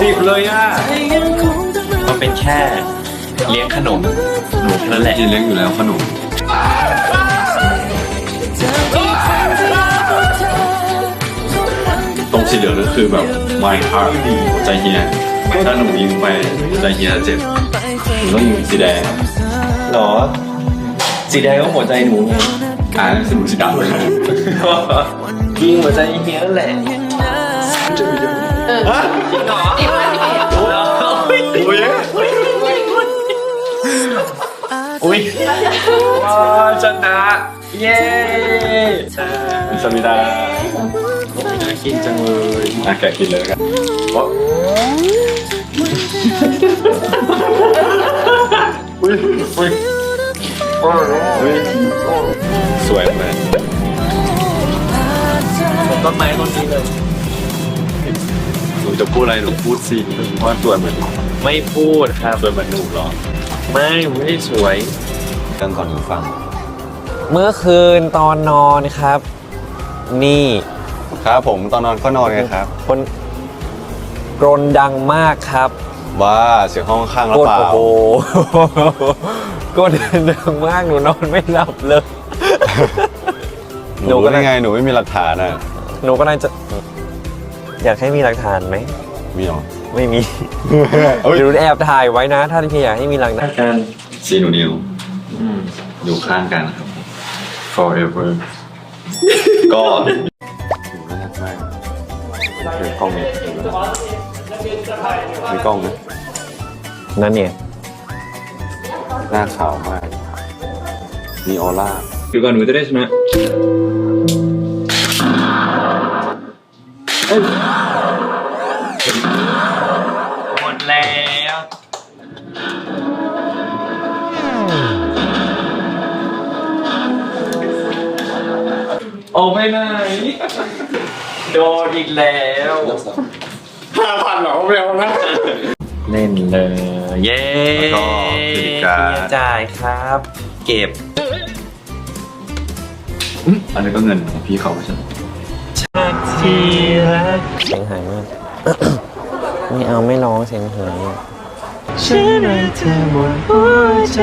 สิบเลยอะมันเป็นแค่เลี้ยงขนมหนูแค่นั้นแหละกินเลี้ยงอยู่แล้วขนมตรงสีเหลืองนั่นคือแบบ my heart หัวใจเฮียถ้าหนูยิงไปหัวใจเฮียเจ็บหนูต้องยิงสีแดงหรอ สีแดงก็หัวใจหนูไงอ่านั่นคือหนูสีดำเลยยิงหัวใจเฮียนั่นแหละจริงเหรอโอ้ อุ้ยว้าชนะ เย้มิสมิดาน่ากินจังเลยอะแกะกินเลยแล้วกันอุ้ยอุ้ยอุ้ยสวยมากต้นไม้ต้นนี้เลยหนูจะพูดอะไรหนูพูดสิว่าสวยเหมือนไม่พูดครับสวยเหมือนหนูเหรอ ไม่ไม่ได้สวยเรื่องก่อนหนูฟัง เมื่อคืนตอนนอนครับ นี่ครับผมตอนนอนก็นอนไงครับ คนกรนดังมากครับว่าเสียงห้องข้างหรืกอดเปล่าโอ้โหกดดังมากหนูนอนไม่หลับเลย หนูรู้ได้ไงหนูไม่มีหลักฐานอะ หนูก็น่าจะ อยากให้มีหลักฐานไหม มีเหรอไม่มีเอ้ยหรือแอบถ่ายไว้นะ ถ้าพี่อยากให้มีหลักฐานการซีหนูนิวอยู่ข้างกันครับ forever ก็น่ารักมากเห็นกล้องนี้มีกล้องนะนั่นเนี่ยหน้าขาวมาก มีออร่าคือก่อนหนูจะได้ชนะหม โอ้ไม่ไหนโดนอีกแล้วห้าพันเหรอไม่เอานะเล่นเลย เย้แล้วก็เครดิตการ์ด จ่ายครับ เก็บ อันนี้ก็เงินของพี่เขาไม่ใช่เหรอชักทีรักเสียงหายมาก ไม่เอาไม่ร้องเสียงหายอะ ฉันรักเธอหมดหัวใจ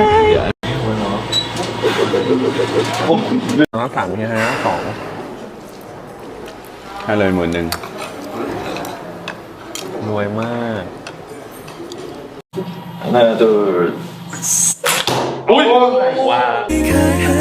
น้องสามที่นะสองให้เลยหมื่นหนึ่งรวยมากน่าจะว้าว